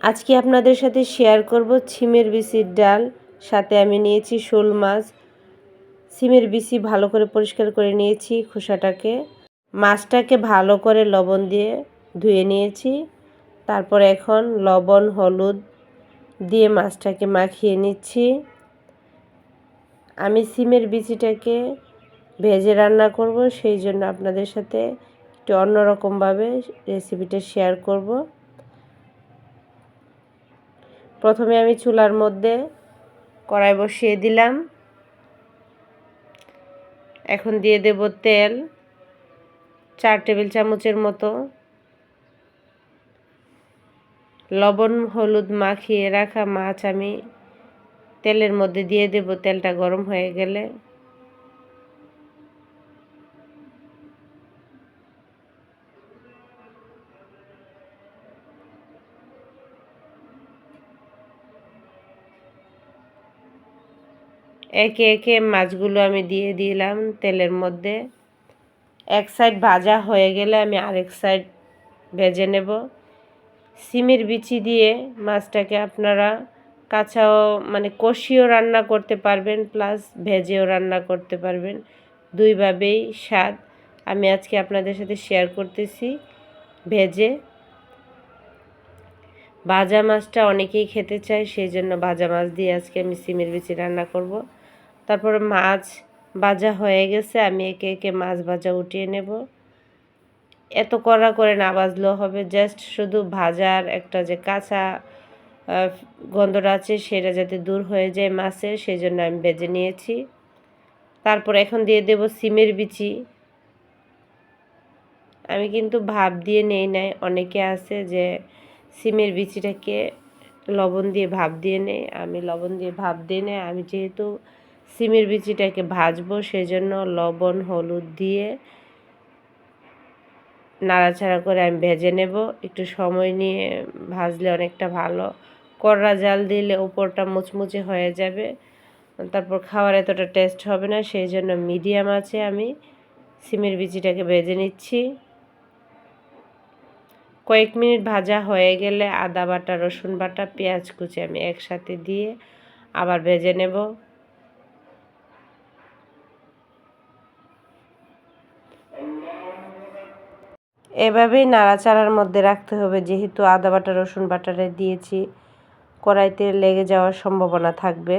আজকে আপনাদের সাথে শেয়ার করব ছিমের বিচির ডাল, সাথে আমি নিয়েছি শোল মাছ। সিমের বিচি ভালো করে পরিষ্কার করে নিয়েছি খোসাটাকে। মাছটাকে ভালো করে লবণ দিয়ে ধুয়ে নিয়েছি। তারপর এখন লবণ, হলুদ দিয়ে মাছটাকে মাখিয়ে নিচ্ছি। আমি সিমের বিচিটাকে ভেজে রান্না করব, সেই জন্য আপনাদের সাথে একটু অন্যরকমভাবে রেসিপিটা শেয়ার করব। প্রথমে আমি চুলার মধ্যে কড়াই বসিয়ে দিলাম। এখন দিয়ে দেব তেল, চার টেবিল চামচের মতো। লবণ, হলুদ মাখিয়ে রাখা মাছ আমি তেলের মধ্যে দিয়ে দেব। তেলটা গরম হয়ে গেলে একে একে মাছগুলো আমি দিয়ে দিলাম তেলের মধ্যে। এক সাইড ভাজা হয়ে গেলে আমি আরেক সাইড ভেজে নেব। সিমের বিচি দিয়ে মাছটাকে আপনারা কাঁচাও মানে কষিও রান্না করতে পারবেন প্লাস ভেজেও রান্না করতে পারবেন। দুইভাবেই স্বাদ। আমি আজকে আপনাদের সাথে শেয়ার করতেছি ভেজে। ভাজা মাছটা অনেকেই খেতে চায়, সেই জন্য ভাজা মাছ দিয়ে আজকে আমি সিমের বিচি রান্না করব। তারপর মাছ ভাজা হয়ে গেছে, আমি একে একে মাছ ভাজা উঠিয়ে নেব। এত কড়া করে না বাজলেও হবে জাস্ট শুধু ভাজার একটা যে কাঁচা গন্ধটা আছে সেটা যাতে দূর হয়ে যায় মাছের, সেই জন্য আমি বেজে নিয়েছি। তারপর এখন দিয়ে দেব সিমের বিচি। আমি কিন্তু ভাব দিয়ে নেই নাই, অনেকে আছে যে সিমের বিচিটাকে লবণ দিয়ে ভাব দিয়ে নেই আমি লবণ দিয়ে ভাব দিয়ে নেই আমি যেহেতু সিমের বিচিটাকে ভাজবো সেই জন্য লবণ, হলুদ দিয়ে নাড়াচাড়া করে আমি ভেজে নেব। একটু সময় নিয়ে ভাজলে অনেকটা ভালো। কররা জাল দিলে উপরটা মুচমুচে হয়ে যাবে। তারপর খাওয়ার এতটা টেস্ট হবে না সেই জন্য মিডিয়াম আছে আমি সিমের বিচিটাকে ভেজে নিচ্ছি। কয়েক মিনিট ভাজা হয়ে গেলে আদা বাটা, রসুন বাটা, পেঁয়াজ কুচি আমি একসাথে দিয়ে আবার ভেজে নেব। এভাবেই নাড়াচাড়ার মধ্যে রাখতে হবে। যেহেতু আদা বাটা, রসুন বাটারে দিয়েছি, কড়াইতে লেগে যাওয়ার সম্ভাবনা থাকবে।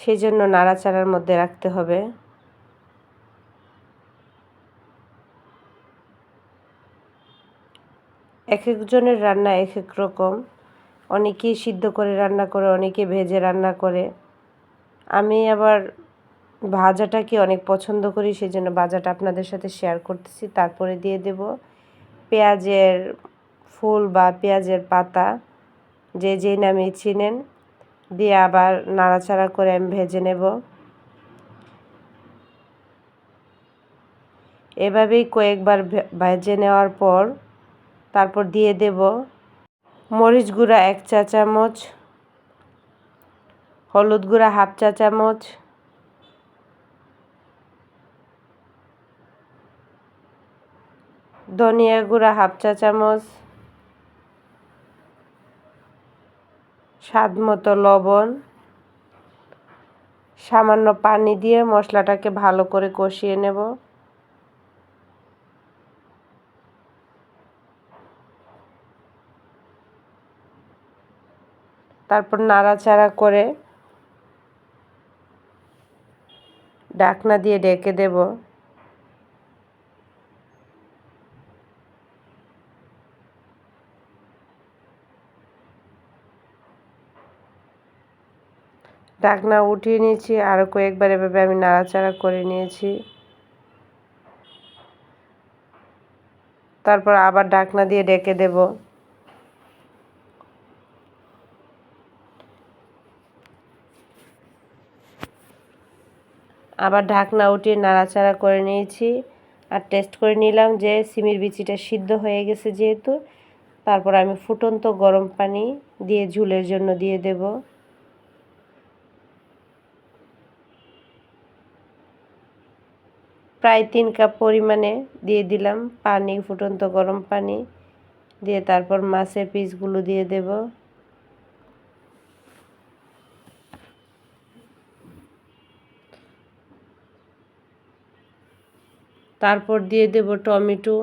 সেই জন্য নাড়াচাড়ার মধ্যে রাখতে হবে। এক একজনের রান্না এক এক রকম। অনেকেই সিদ্ধ করে রান্না করে, অনেকে ভেজে রান্না করে। আমি আবার ভাজাটাকে অনেক পছন্দ করি সেই জন্য ভাজাটা আপনাদের সাথে শেয়ার করতেছি। তারপরে দিয়ে দেব পেঁয়াজের ফুল বা পেঁয়াজের পাতা, যে যেই নামে চিনেন। দিয়ে আবার নাড়াচাড়া করে আমি ভেজে নেব। এভাবেই কয়েকবার ভেজে নেওয়ার পর তারপর দিয়ে দেব মরিচ গুঁড়া এক চা চামচ হলুদ গুঁড়া হাফ চা চামচ ধনিয়া গুঁড়া হাফ চা চামচ, স্বাদ মতো লবণ, সামান্য পানি দিয়ে মশলাটাকে ভালো করে কষিয়ে নেব। তারপর নাড়াচাড়া করে ডাকনা দিয়ে ডেকে দেব। ডাকনা উঠিয়ে নিয়েছি আরও কয়েকবার এভাবে আমি নাড়াচাড়া করে নিয়েছি। তারপর আবার ডাকনা দিয়ে ডেকে দেব। আবার ঢাকনা উঠিয়ে নাড়াচাড়া করে নিয়েছি আর টেস্ট করে নিলাম যে সিমির বিচিটা সিদ্ধ হয়ে গেছে যেহেতু। তারপর আমি ফুটন্ত গরম পানি দিয়ে ঝুলের জন্য দিয়ে দেব। প্রায় তিন কাপ পরিমাণে দিয়ে দিলাম পানি, ফুটন্ত গরম পানি। দিয়ে তারপর মাছের পিসগুলো দিয়ে দেব। তারপর দিয়ে দেব টমেটো।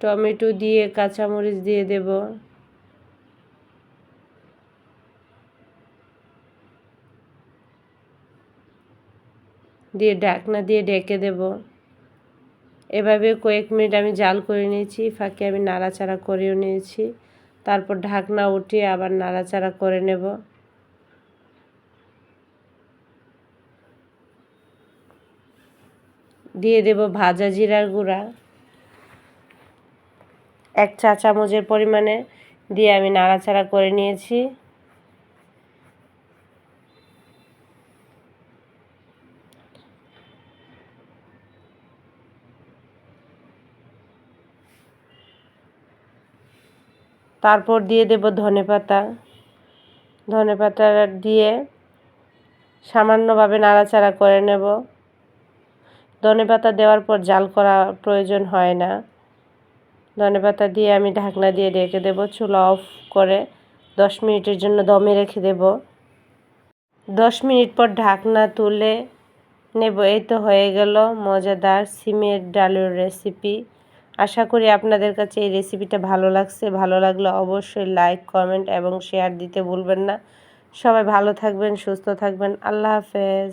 টমেটো দিয়ে, কাঁচামরিচ দিয়ে দেব। দিয়ে ঢাকনা দিয়ে ঢেকে দেব। এভাবে কয়েক মিনিট আমি জাল করে নিয়েছি, ফাঁকে আমি নাড়াচাড়া করেও নিয়েছি। তারপর ঢাকনা উঠিয়ে আবার নাড়াচাড়া করে নেব। দিয়ে দেব ভাজা জিরার গুঁড়া। এক চা চামচের পরিমাণে দিয়ে আমি নাড়াচাড়া করে নিয়েছি। তারপর দিয়ে দেব ধনে পাতা। ধনে পাতা দিয়ে সামান্যভাবে নাড়াচাড়া করে নেব। ধনে পাতা দেওয়ার পর জাল করা প্রয়োজন হয় না। ধনে পাতা দিয়ে আমি ঢাকনা দিয়ে রেখে দেব, চুলা অফ করে দশ মিনিটের জন্য দমে রেখে দেব। দশ মিনিট পর ঢাকনা তুলে নেব, এই তো হয়ে গেল মজাদার সিমের ডালের রেসিপি। আশা করি আপনাদের কাছে এই রেসিপিটা ভালো লাগছে, ভালো লাগলে অবশ্যই লাইক, কমেন্ট এবং শেয়ার দিতে ভুলবেন না। সবাই ভালো থাকবেন, সুস্থ থাকবেন, আল্লাহ হাফেজ।